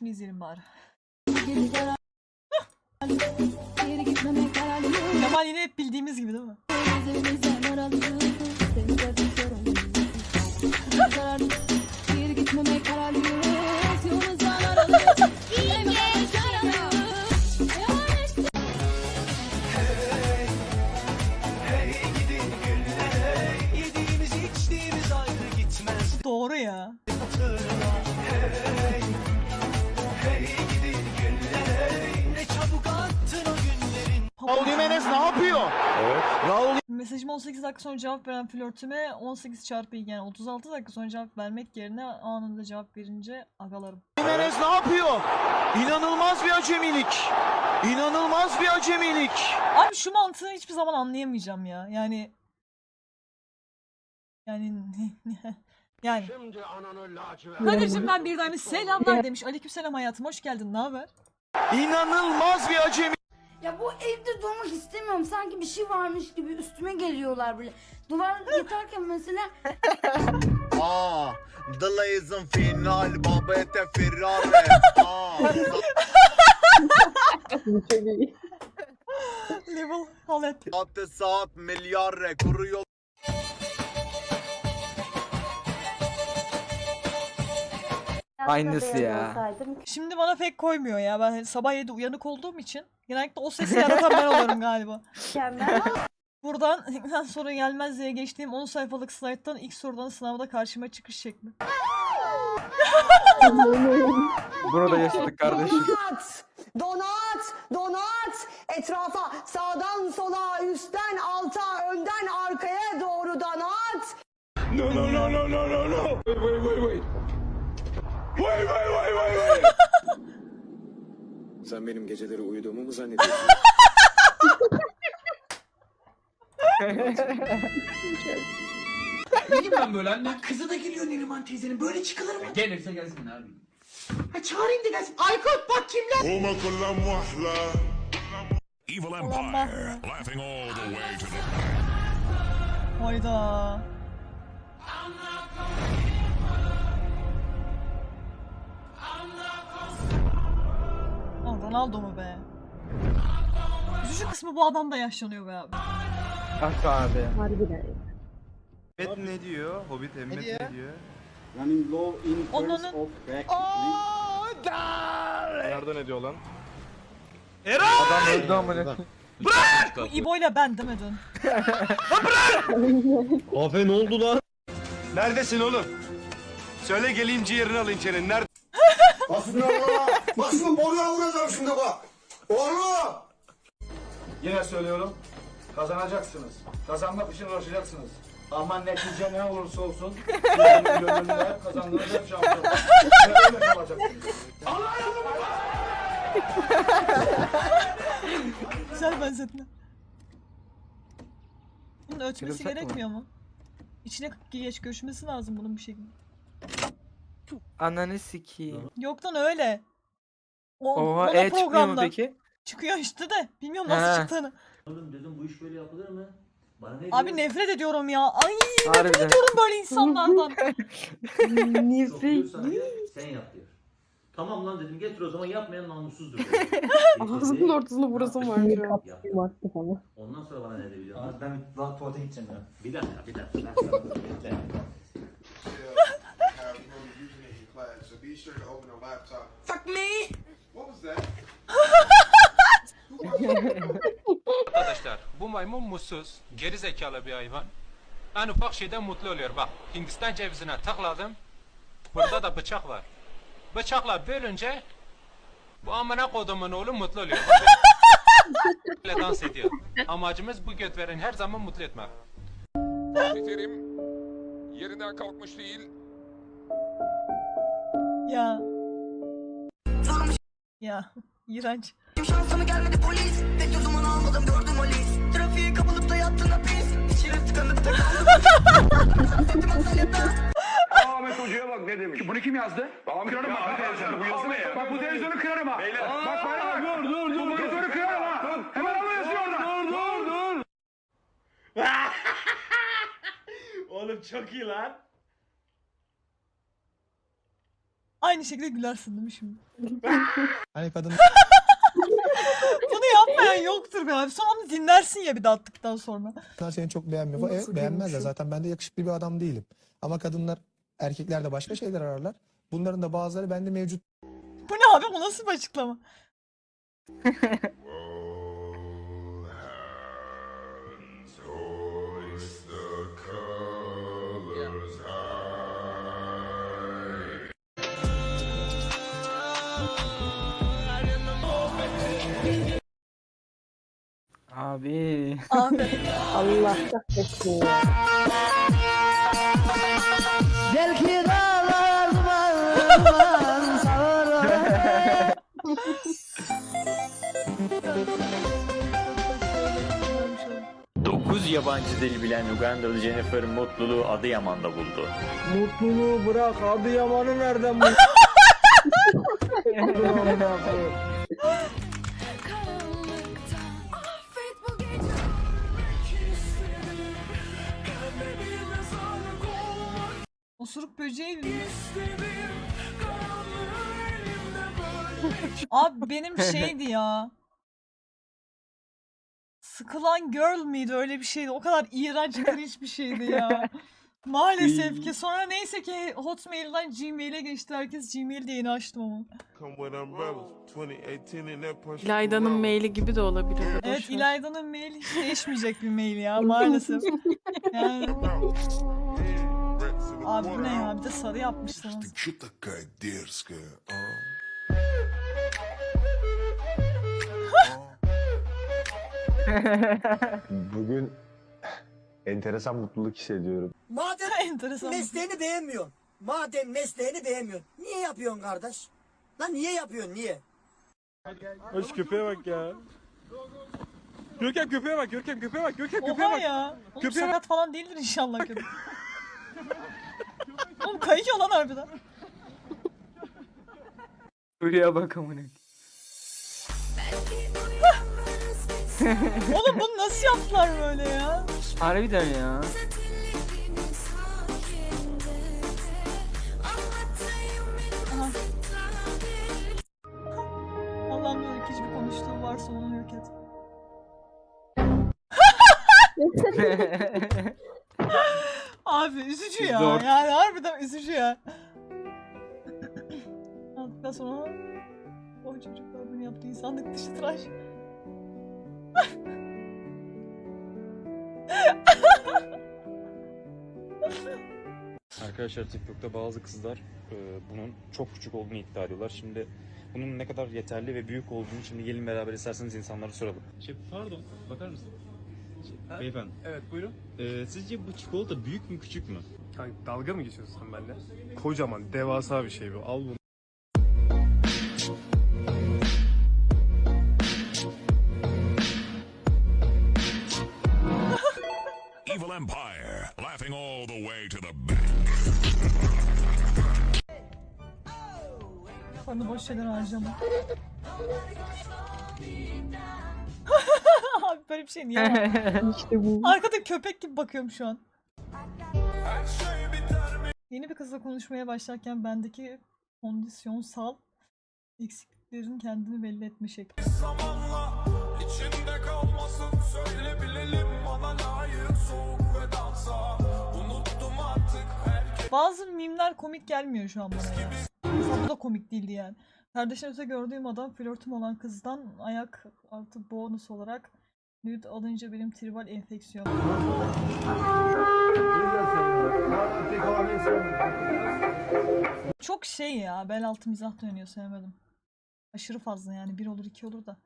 Şunu izleyelim. Kemal yine hep bildiğimiz gibi değil mi? Raul Jimenez ne yapıyor? Raul Mesajıma 18 dakika sonra cevap veren flörtüme 18 çarpı yani 36 dakika sonra cevap vermek yerine anında cevap verince agalarım. Jimenez ne yapıyor? İnanılmaz bir acemilik. İnanılmaz bir acemilik. Abi şu mantığı hiçbir zaman anlayamayacağım ya. Yani yani yani Kadir'cim ben bir tane selamlar demiş. Aleykümselam hayatım hoş geldin. Ne haber? İnanılmaz bir acemilik. Ya bu evde durmak istemiyorum. Sanki bir şey varmış gibi üstüme geliyorlar böyle. Duvar yatarken mesela Aa, Dlayız'ın final babete Ferrari. Aa, Level Halet. saat saat milyarre kuruyor Aynısı ya. olsaydım Şimdi bana pek koymuyor ya. Ben sabah 7 uyanık olduğum için genellikle o sesi yaratan ben oluyorum galiba. mükemmel. Buradan sonra gelmez diye geçtiğim 10 sayfalık slayttan ilk sorudan sınavda karşıma çıkış şekli. Bunu da yaşadık kardeşim. Donat! Donat! Donat! Etrafa sağdan sola, Sen benim geceleri uyuduğumu mu zannediyorsun? Neyim ben böyle anne? Kızı da geliyor Neriman teyzenin böyle çıkılır mı? Gelirse gelsin abi Ha, çağırayım da gelsin. Aykut bak kimler? Evil Ulan Empire, mahve. laughing all the way to the Hayda. Ronaldo mu be? Üzücü kısmı bu adam da yaşlanıyor be abi. Ah abi. Hobbit ne diyor? Hobbit Emmet ne diyor? Onların Nerede ne diyor lan? Adam öldü amına. bu İbo'yla ben değil mi dün? Afe ne oldu lan? Neredesin oğlum? Söyle geleyim ciğerini alayım senin. Nerede? Basın boruya vuracağım şimdi bak. Oğlum! Yine söylüyorum. Kazanacaksınız. Kazanmak için uğraşacaksınız. Ama netice ne olursa olsun gönlünde hep kazandığınız hep şampiyon. Ve öyle kalacaksınız. Güzel benzetme. Bunun Kırılsak mı? gerekmiyor mu? İçine geç göçmesi lazım bunun bir şekilde. Ananı sikeyim. Yok lan öyle. O, Oha mono e çıkmıyor mu programda. peki? Çıkıyor işte de. Bilmiyorum nasıl He. çıktığını. Dedim bu iş böyle yapılır mı? Bana ne Abi nefret ediyorum ya. Ay nefret Harbiden. ediyorum böyle insanlardan. Nefret. Sen yap diyor. Tamam lan dedim getir o zaman yapmayan namussuzdur. Ağzının ortasında vurasım var. Yaptı. Ondan sonra bana ne diyor? Abi ben lan tuvalete gideceğim ya. Bir dakika bir dakika. Bekle. Fuck me! Arkadaşlar bu maymun mutsuz, geri zekalı bir hayvan. En ufak şeyden mutlu oluyor. Bak Hindistan cevizine tıkladım. Burada da bıçak var. Bıçakla bölünce bu amına kodumun oğlu mutlu oluyor. Bak, Böyle dans ediyor. Amacımız bu götverin her zaman mutlu etmek. Biterim. Yerinden kalkmış değil. ya. Ya. iğrenç. Şansıma gelmedi polis. Tek zaman almadım gördüm polis. Trafiğe kapılıp da yattın hapis. İçine tıkanıp da Ahmet Hoca'ya bak ne demiş. Bunu kim yazdı? Ahmet kırarım ha. Bu yazı ne ya? Bak bu televizyonu kırarım ha. Bak bak bak. Dur dur dur. Bu televizyonu kırarım ha. Hemen alıyorsun oradan. Dur dur dur. Oğlum çok iyi lan. Aynı şekilde gülersin değil mi şimdi? Hani kadın Bunu yapmayan yoktur be abi. Sonra onu dinlersin ya bir de attıktan sonra. seni çok beğenmiyor. falan. Evet beğenmezler. Zaten ben de yakışıklı bir adam değilim. Ama kadınlar erkekler de başka şeyler ararlar. Bunların da bazıları bende mevcut Bu ne abi? Bu nasıl bir açıklama? Abi. Abi. Allah kahretsin. Belki dağlar Dokuz yabancı dil bilen Ugandalı Jennifer mutluluğu Adıyaman'da buldu. Mutluluğu bırak. Adıyaman'ı nereden buldun? Osuruk böceği mi? Abi benim şeydi ya. Sıkılan girl miydi öyle bir şeydi. O kadar iğrenç cringe bir şeydi ya. Maalesef ki. Sonra neyse ki Hotmail'den Gmail'e geçti. Herkes Gmail diye yeni açtım ama. İlayda'nın maili gibi de olabilir. Evet İlayda'nın maili hiç değişmeyecek bir mail ya maalesef. Yani abi bu ne ya bir de sarı yapmışsınız. Bugün enteresan mutluluk hissediyorum. Madem Enteresan. mesleğini beğenmiyorsun. Madem mesleğini beğenmiyorsun. Niye yapıyorsun kardeş? Lan niye yapıyorsun niye? Hoş köpeğe bak ya. Görkem köpeğe bak, Görkem köpeğe bak, Görkem Oha ya. Oğlum Köpeğe sakat falan değildir inşallah köpek. Oğlum kayıyor lan harbiden. Buraya bak amına. Oğlum bunu nasıl yaptılar böyle ya? Harbiden ya. Allah'ım ne ülkeci bir konuştuğum varsa onu yok et. Abi üzücü ya. Yani harbiden üzücü ya. Aldıktan sonra o çocuklar bunu yaptı insanlık dışı tıraş. Arkadaşlar TikTok'ta bazı kızlar e, bunun çok küçük olduğunu iddia ediyorlar. Şimdi bunun ne kadar yeterli ve büyük olduğunu şimdi gelin beraber isterseniz insanlara soralım. Şey, pardon, bakar mısın? Beyefendi, Evet, buyurun. e, sizce bu çikolata büyük mü küçük mü? Kanka dalga mı geçiyorsun sen benimle? Kocaman, devasa bir şey bu. Al bunu. Evil Empire, laughing all the way to the bank. Bana boş şeyler harcama. Böyle bir şey niye var? İşte bu. Arkada köpek gibi bakıyorum şu an. Yeni bir kızla konuşmaya başlarken bendeki kondisyonsal eksikliklerin kendini belli etme şekli. Bazı mimler komik gelmiyor şu an bana ya. Mesela bu da komik değildi yani. Kardeşin öte gördüğüm adam flörtüm olan kızdan ayak artı bonus olarak nude alınca benim tribal enfeksiyon. Çok şey ya bel altı mizah dönüyor sevmedim. Aşırı fazla yani bir olur iki olur da.